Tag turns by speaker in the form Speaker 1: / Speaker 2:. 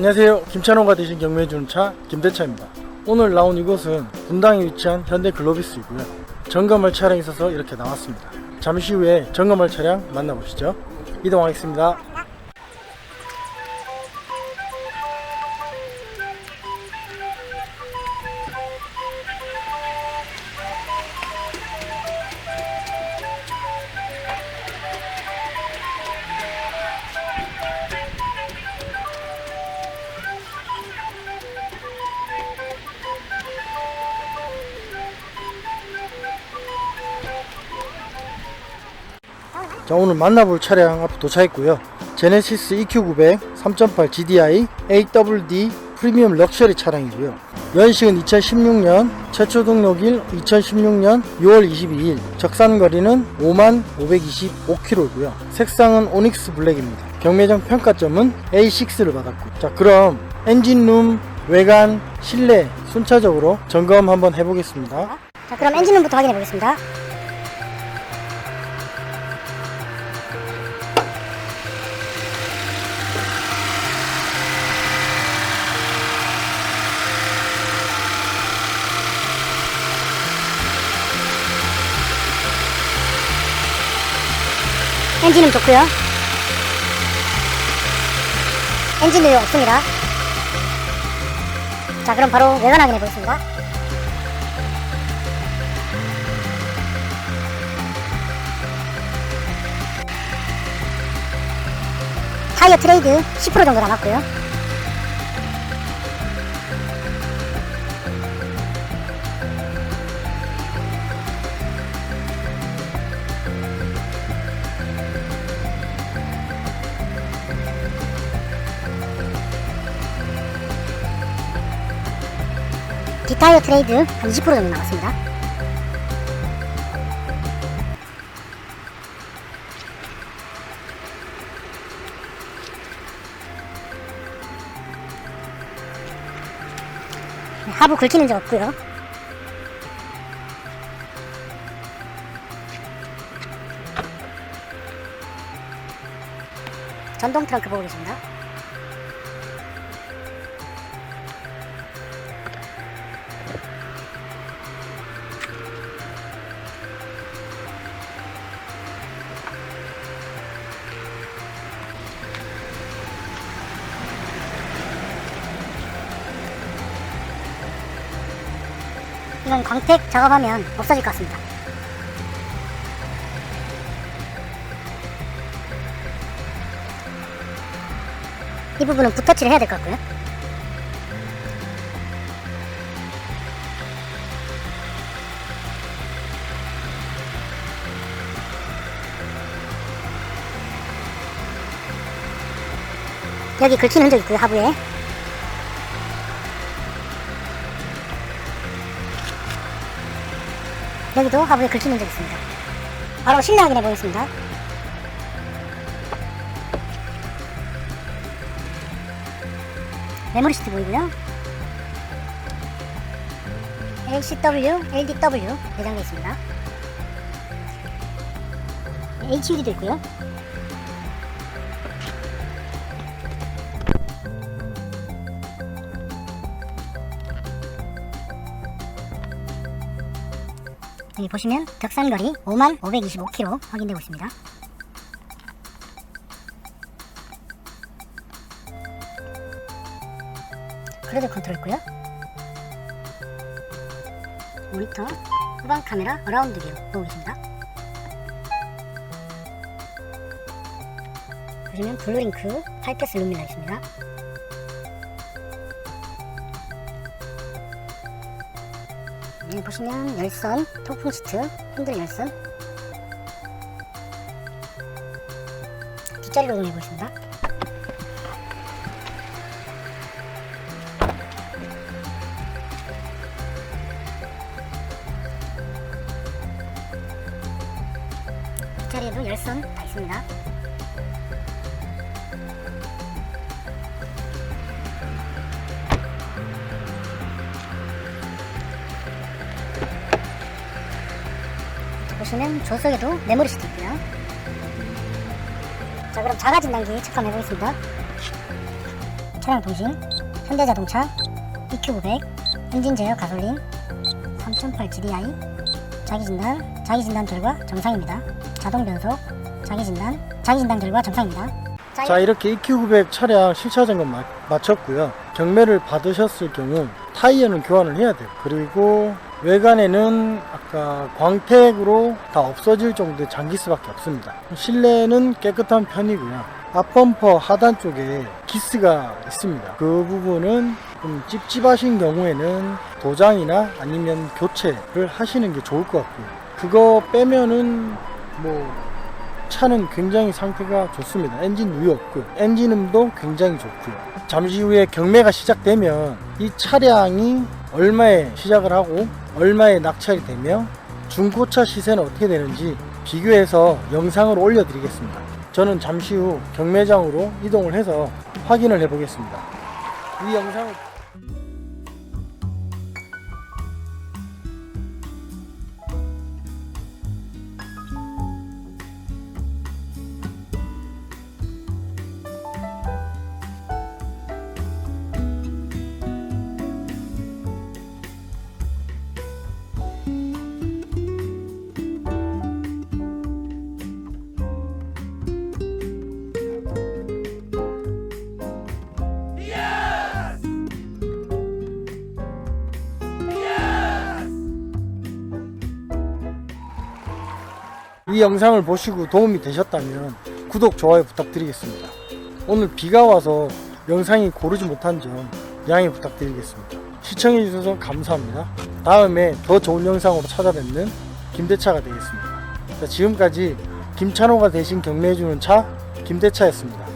Speaker 1: 안녕하세요. 김찬호가 대신 경매해주는 차 김대차입니다. 오늘 나온 이곳은 분당에 위치한 현대 글로비스이고요. 점검할 차량이 있어서 이렇게 나왔습니다. 잠시 후에 점검할 차량 만나보시죠. 이동하겠습니다. 자 오늘 만나볼 차량 앞에 도착했고요. 제네시스 EQ900 3.8 GDI AWD 프리미엄 럭셔리 차량이고요. 연식은 2016년 최초 등록일 2016년 6월 22일 적산 거리는 5만 525km고요. 색상은 오닉스 블랙입니다. 경매장 평가점은 A6를 받았고 자 그럼 엔진룸 외관 실내 순차적으로 점검 한번 해보겠습니다.
Speaker 2: 자, 그럼 엔진룸부터 확인해 보겠습니다. 엔진은 좋고요. 엔진 누유 없습니다. 자, 그럼 바로 외관 확인해 보겠습니다. 타이어 트레이드 10% 정도 남았고요. 뒷타이어 트레이드 한20% 정도 남았습니다. 하부 긁히는 적 없고요. 전동 트렁크 보고 계십니다. 이건 광택 작업하면 없어질 것 같습니다. 이 부분은 붓터치를 해야 될 것 같고요. 여기 긁히는 흔적 있고요, 하부에. 여기도 하부에 긁히는 적 있습니다. 바로 실내 확인해 보겠습니다. 메모리 시트 보이고요. LCW, LDW 내장되어 있습니다. HUD도 있고요. 여기 보시면 덕산거리 5만 525km 확인되고 있습니다. 크루즈 컨트롤 있고요. 모니터, 후방 카메라, 어라운드 뷰 보고 계십니다. 보시면 블루링크, 타이패스 룸미러 있습니다. 여기 보시면 열선, 통풍 시트, 핸들 열선 뒷자리로 이용해 보겠습니다. 뒷자리에도 열선 다 있습니다. 보시면 조석에도 메모리 시트 있고요. 자 그럼 자가 진 단기 체크해 보겠습니다. 차량 통신, 현대자동차, EQ900, 엔진 제어 가솔린, 3.8 GDI, 자기진단, 자기진단 결과 정상입니다. 자동 변속, 자기진단, 자기진단 결과 정상입니다.
Speaker 1: 자 이렇게 EQ900 차량 실차 점검 마, 마쳤고요 경매를 받으셨을 경우 타이어는 교환을 해야 돼요 그리고 외관에는 아까 광택으로 다 없어질 정도의 장기스밖에 없습니다 실내는 깨끗한 편이고요 앞범퍼 하단 쪽에 기스가 있습니다 그 부분은 좀 찝찝하신 경우에는 도장이나 아니면 교체를 하시는 게 좋을 것 같고요 그거 빼면은 뭐 차는 굉장히 상태가 좋습니다. 엔진 누이 없고요. 엔진음도 굉장히 좋고요. 잠시 후에 경매가 시작되면 이 차량이 얼마에 시작을 하고 얼마에 낙찰이 되며 중고차 시세는 어떻게 되는지 비교해서 영상을 올려드리겠습니다. 저는 잠시 후 경매장으로 이동을 해서 확인을 해보겠습니다. 이 영상을 이 영상을 보시고 도움이 되셨다면 구독, 좋아요 부탁드리겠습니다. 오늘 비가 와서 영상이 고르지 못한 점 양해 부탁드리겠습니다. 시청해주셔서 감사합니다. 다음에 더 좋은 영상으로 찾아뵙는 김대차가 되겠습니다. 자, 지금까지 김찬호가 대신 경매해주는 차 김대차였습니다.